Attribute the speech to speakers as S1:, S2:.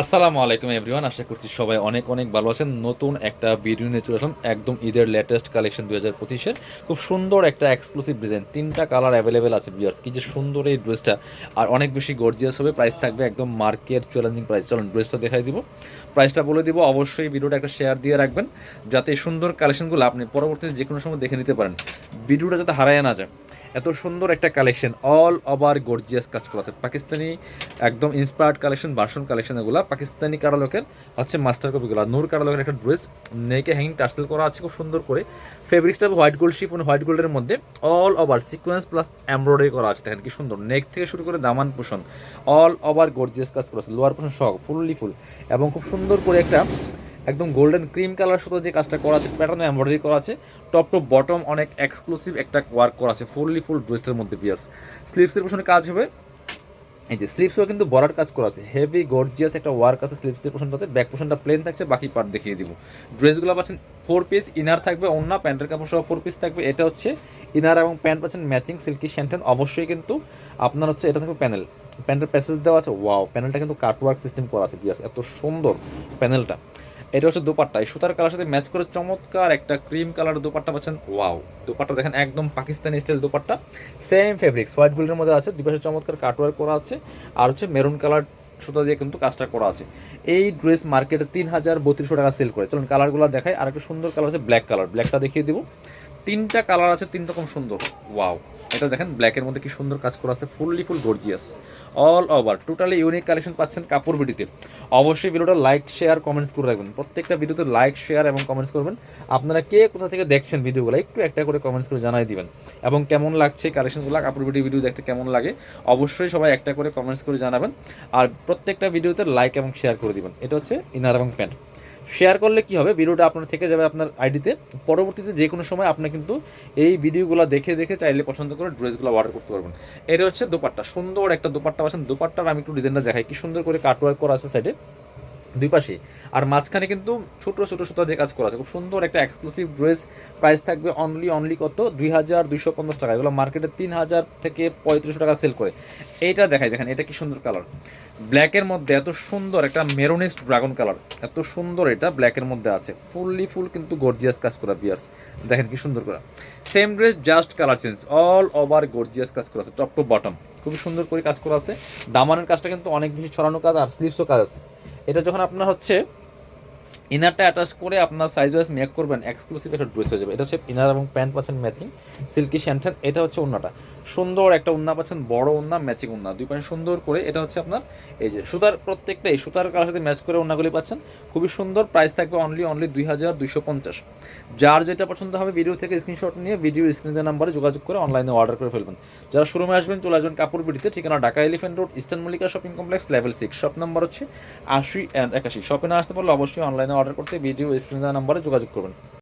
S1: আসসালামু আলাইকুম এভরিওয়ান, আশা করছি সবাই অনেক অনেক ভালো আছেন। নতুন একটা ভিডিও নিয়ে চলে আসলাম, একদম ঈদের লেটেস্ট কালেকশন দুই হাজার পঁচিশের। খুব সুন্দর একটা এক্সক্লুসিভ ডিজাইন তিনটা কালার অ্যাভেলেবেল আছে বিয়ার্স কি যে সুন্দর এই ড্রেসটা আর অনেক বেশি গর্জিয়াস হবে প্রাইস থাকবে একদম মার্কেট চ্যালেঞ্জিং প্রাইস চলুন ড্রেসটা দেখাই দিব। প্রাইসটা বলে দিব, অবশ্যই ভিডিওটা একটা শেয়ার দিয়ে রাখবেন, যাতে সুন্দর কালেকশনগুলো আপনি পরবর্তীতে যে কোনো সময় দেখে নিতে পারেন। ভিডিওটা যাতে হারায় না যায়। এত সুন্দর একটা কালেকশন অল ওভার গর্জিয়াস কাজ করা আছে। পাকিস্তানি একদম ইন্সপায়ার্ড কালেকশন ভার্সন কালেকশন এগুলো। পাকিস্তানি কারালোকের হচ্ছে মাস্টার কপিগুলো নূর কারালোকের একটা ড্রেস নেকে হ্যাঙ্গিং টার্সেল করা আছে খুব সুন্দর করে। ফেব্রিক্সটা হোয়াইট গোল্ড শিফন হোয়াইট গোল্ডের মধ্যে all over sequence plus embroidery করা আছে। দেখেন কি সুন্দর। নেক থেকে শুরু করে দামান পোষণ অল ওভার গর্জিয়াস কাজ করা আছে। লোয়ার পোষণ সহ ফুললি ফুল এবং খুব সুন্দর করে একটা একদম গোল্ডেন ক্রিম কালার সুতো যে কাজটা করা আছে প্যাটার্ন এমব্রয়ডারি করা আছে টপ টু বটম অনেক এক্সক্লুসিভ একটা ওয়ার্ক করা আছে ফুললি ফুল ড্রেসের মধ্যে পিয়াস স্লিভসের পেছনে কাজ হবে। এই যে স্লিপসও কিন্তু বড়ার কাজ করা আছে। হেভি গর্জিয়াস একটা ওয়ার্ক আছে স্লিপসের পোশনটাতে ব্যাক পোশনটা প্লেন থাকছে, বাকি পার্ট দেখিয়ে দিব। ড্রেসগুলো পাচ্ছেন ফোর পিস ইনার থাকবে অন্য প্যান্টের কাপড় সহ ফোর পিস থাকবে। এটা হচ্ছে ইনার এবং প্যান্ট পাচ্ছেন ম্যাচিং সিল্কি শ্যান্টেন অবশ্যই কিন্তু আপনার হচ্ছে এটা থাকবে প্যানেল প্যান্টের প্যাসেজ দেওয়া আছে। ওয়াও প্যানেলটা কিন্তু কাটওয়ার্ক সিস্টেম করা আছে বিয়াস এত সুন্দর প্যানেলটা এটা হচ্ছে দোপাট্টা। এই সুতার কালার সাথে ম্যাচ করে চমৎকার একটা ক্রিম কালার দোপাট্টা পাচ্ছেন। ওয়াও দোপাট্টা দেখেন একদম Pakistani style dupatta. Same fabrics white গোল্ডের মধ্যে আছে দুই পাশে চমৎকার কাটওয়ার করা আছে, আর হচ্ছে মেরুন কালার সুতা দিয়ে কিন্তু কাজটা করা আছে। এই ড্রেস মার্কেটে তিন হাজার বত্রিশশো টাকা সেল করে। চলুন কালারগুলো দেখাই আর একটা সুন্দর কালার আছে ব্ল্যাক কালার ব্ল্যাকটা দেখিয়ে দিব। তিনটা কালার আছে তিন রকম সুন্দর। ওয়াও এটা দেখেন ব্ল্যাকের মধ্যে কি সুন্দর কাজ করা আছে fully full gorgeous all over totally unique collection পাচ্ছেন কাপড় ভিডিওতে অবশ্যই ভিডিওটা লাইক শেয়ার কমেন্টস করে রাখবেন। প্রত্যেকটা ভিডিওতে লাইক শেয়ার এবং কমেন্টস করবেন। আপনারা কে কোথা থেকে দেখছেন ভিডিওগুলো, একটু একটা করে কমেন্টস করে জানাই দিবেন। এবং কেমন লাগছে কালেকশনগুলো কাপড় ভিডিও ভিডিও দেখতে কেমন লাগে, অবশ্যই সবাই একটা করে কমেন্টস করে জানাবেন। আর প্রত্যেকটা ভিডিওতে লাইক এবং শেয়ার করে দিবেন। এটা হচ্ছে ইনার এবং প্যান্ট শেয়ার করলে কি হবে? ভিডিওটা আপনার থেকে যাবে আপনার আইডিতে। পরবর্তীতে যে কোনো সময় আপনি কিন্তু এই ভিডিওগুলো দেখে দেখে চাইলে পছন্দ করে ড্রেসগুলো অর্ডার করতে পারবেন। এটা হচ্ছে দোপাট্টা। সুন্দর একটা দোপাট্টা। পাচ্ছেন দোপাট্টার আমি একটু ডিজাইনটা দেখাই। কি সুন্দর করে কাটওয়ার্ক করা আছে সাইডে দুই পাশে আর মাঝখানে কিন্তু ছোট ছোট সুতা দিয়ে কাজ করা আছে, খুব সুন্দর একটা এক্সক্লুসিভ ড্রেস প্রাইস থাকবে অনলি অনলি কত? দুই হাজার দুইশো পঞ্চাশ টাকা। এগুলো মার্কেটে তিন হাজার থেকে পঁয়ত্রিশশো টাকা সেল করে। এইটা দেখাই, দেখেন, এটা কি সুন্দর কালার ব্ল্যাকের মধ্যে এত সুন্দর একটা মেরোনিস ড্রাগন কালার এত সুন্দর এটা ব্ল্যাকের মধ্যে আছে। ফুললি ফুল কিন্তু গর্জিয়াস কাজ করা বিয়াস দেখেন কি সুন্দর করা। Same dress just colour change all over gorgeous কাজ করা আছে টপ টু বটম খুবই সুন্দর করে কাজ করা আছে। দামানের কাজটা কিন্তু অনেক বেশি ছড়ানো কাজ আর স্লিভসও কাজ আছে। এটা যখন আপনার হচ্ছে ইনারটা অ্যাটাচ করে আপনার সাইজ ওয়াইজ মেক করবেন এক্সক্লুসিভ একটা ড্রেস হয়ে যাবে। এটা হচ্ছে ইনার এবং প্যান্ট পাচ্ছেন ম্যাচিং সিল্কি শ্যান্টেন এটা হচ্ছে ওন্নাটা সুন্দর একটা উন্না পাচ্ছেন, বড় উন্না ম্যাচিং উন্না। দুই পাশে সুন্দর করে এটা হচ্ছে আপনার, এই যে সুতার প্রত্যেকটা, এই সুতার কালার সাথে ম্যাচ করে উন্নাগুলি পাচ্ছেন। খুবই সুন্দর প্রাইস থাকবে অনলি অনলি দুই হাজার দুইশো পঞ্চাশ। যার যেটা পছন্দ হবে ভিডিও থেকে স্ক্রিনশট নিয়ে ভিডিও স্ক্রিনের নাম্বারে যোগাযোগ করে অনলাইনে অর্ডার করে ফেলবেন। যারা শোরুমে আসবেন, চলে আসবেন কাপড় বিড়িতে ঠিকানা Dhaka elephant road eastern Mallika shopping complex level six shop number হচ্ছে আশি অ্যান্ড একাশি। শপে না আসতে পারলে অবশ্যই অনলাইনে অর্ডার করতে ভিডিও স্ক্রিনের নাম্বারে যোগাযোগ করবেন।